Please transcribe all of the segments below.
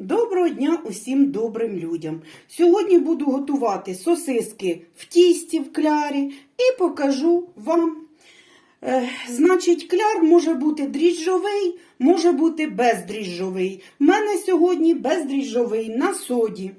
Доброго дня усім добрим людям. Сьогодні буду готувати сосиски в тісті в клярі і покажу вам. Е, значить, кляр може бути дріжджовий, може бути бездріжджовий. У мене сьогодні бездріжджовий на соді.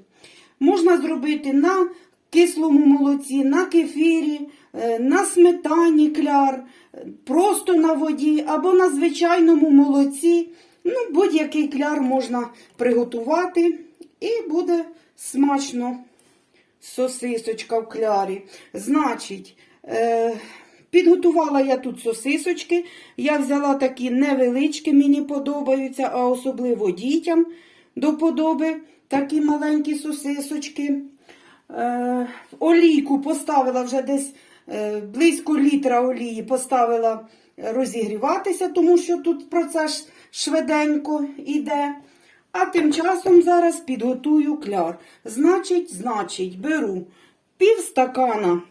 Можна зробити на кислому молоці, на кефірі, е, на сметані кляр, е, просто на воді або на звичайному молоці. Ну, будь-який кляр можна приготувати і буде смачно сосисочка в клярі. Значить, е, підготувала я тут сосисочки. Я взяла такі невеличкі, мені подобаються, а особливо дітям до подоби такі маленькі сосисочки. Е, олійку поставила вже десь е, близько літра олії, поставила розігріватися, тому що тут процес швиденько йде. А тим часом зараз підготую кляр. Значить, значить, беру пів стакана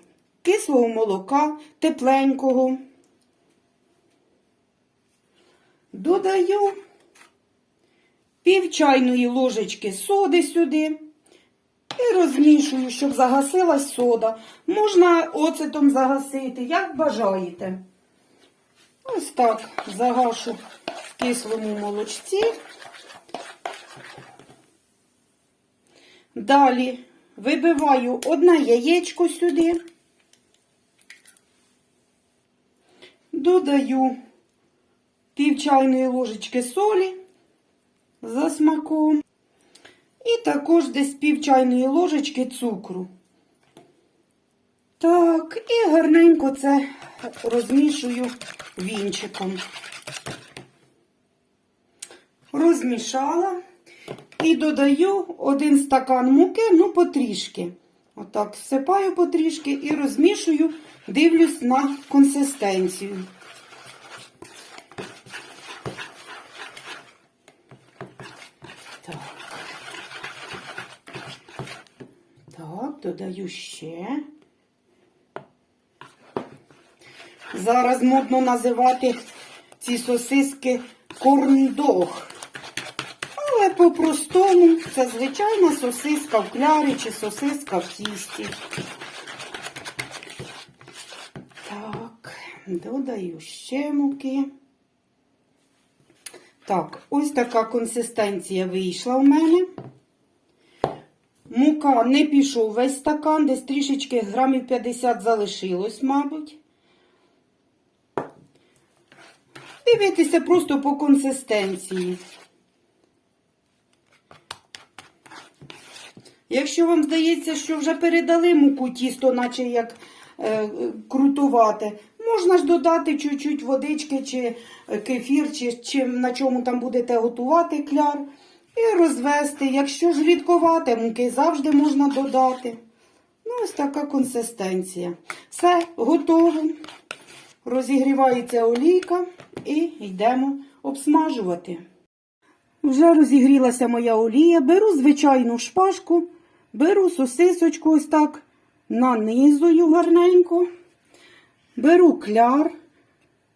кислого молока, тепленького. Додаю пів чайної ложечки соди сюди. І розмішую, щоб загасилась сода. Можна оцетом загасити, як бажаєте. Ось так загашу в кислому молочці. Далі вибиваю одне яєчко сюди, додаю пів чайної ложечки солі за смаком. І також десь пів чайної ложечки цукру. Так, і гарненько це розмішую вінчиком. Розмішала і додаю один стакан муки, ну потрішки. Отак всипаю потрішки і розмішую, дивлюсь на консистенцію. Так. Так, додаю ще. Зараз модно називати ці сосиски корндог. Але по-простому це звичайна сосиска в клярі чи сосиска в тісті. Так, додаю ще муки. Так, ось така консистенція вийшла у мене. Мука не пішов весь стакан, десь трішечки грамів 50 залишилось, мабуть. Дивитися просто по консистенції. Якщо вам здається, що вже передали муку тісто, наче як е, крутувати, можна ж додати чуть-чуть водички, чи кефір, чи, чи на чому там будете готувати кляр. І розвести. Якщо ж рідковате, муки завжди можна додати. Ну, ось така консистенція. Все, готово. Розігрівається олійка і йдемо обсмажувати. Вже розігрілася моя олія. Беру звичайну шпажку, беру сосисочку ось так, нанизую гарненько. Беру кляр,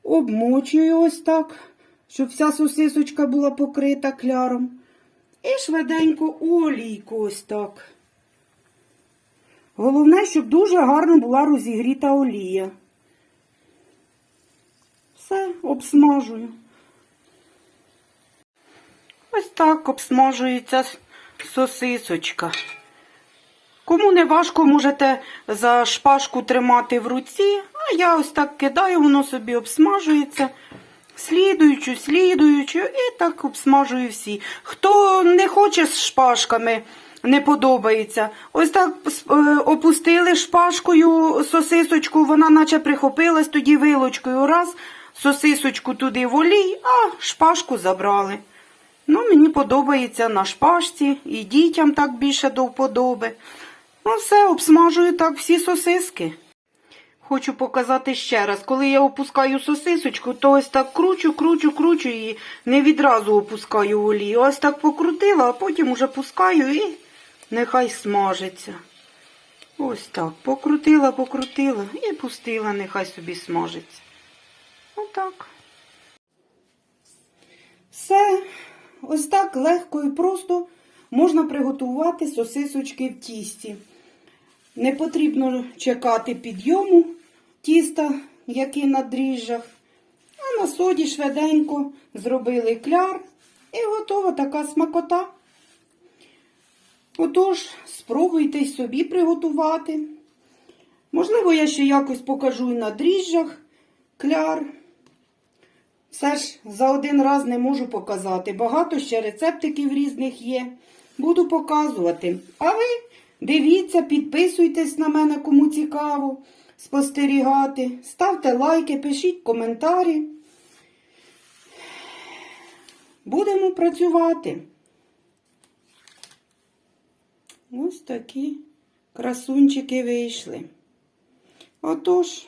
обмочую ось так, щоб вся сосисочка була покрита кляром. І швиденько олійку ось так. Головне, щоб дуже гарно була розігріта олія. Все, обсмажую. Ось так обсмажується сосисочка. Кому не важко, можете за шпажку тримати в руці, а я ось так кидаю, воно собі обсмажується. Слідуючу, слідуючу, і так обсмажую всі. Хто не хоче з шпажками, не подобається. Ось так е, опустили шпажкою сосисочку, вона наче прихопилась тоді вилочкою. Раз, сосисочку туди в олій, а шпажку забрали. Ну, Мені подобається на шпажці, і дітям так більше до вподоби. Ну, все, обсмажую так всі сосиски. Хочу показати ще раз. Коли я опускаю сосисочку, то ось так кручу, кручу, кручу і не відразу опускаю в олію. Ось так покрутила, а потім уже пускаю і нехай смажиться. Ось так. Покрутила, покрутила і пустила, нехай собі смажиться. Отак. Все. Ось так легко і просто можна приготувати сосисочки в тісті. Не потрібно чекати підйому тіста, який на дріжджах. А на соді швиденько зробили кляр і готова така смакота. Отож, спробуйте й собі приготувати. Можливо, я ще якось покажу і на дріжджах кляр. Все ж за один раз не можу показати. Багато ще рецептиків різних є. Буду показувати. А ви дивіться, підписуйтесь на мене, кому цікаво спостерігати. Ставте лайки, пишіть коментарі. Будемо працювати. Ось такі красунчики вийшли. Отож,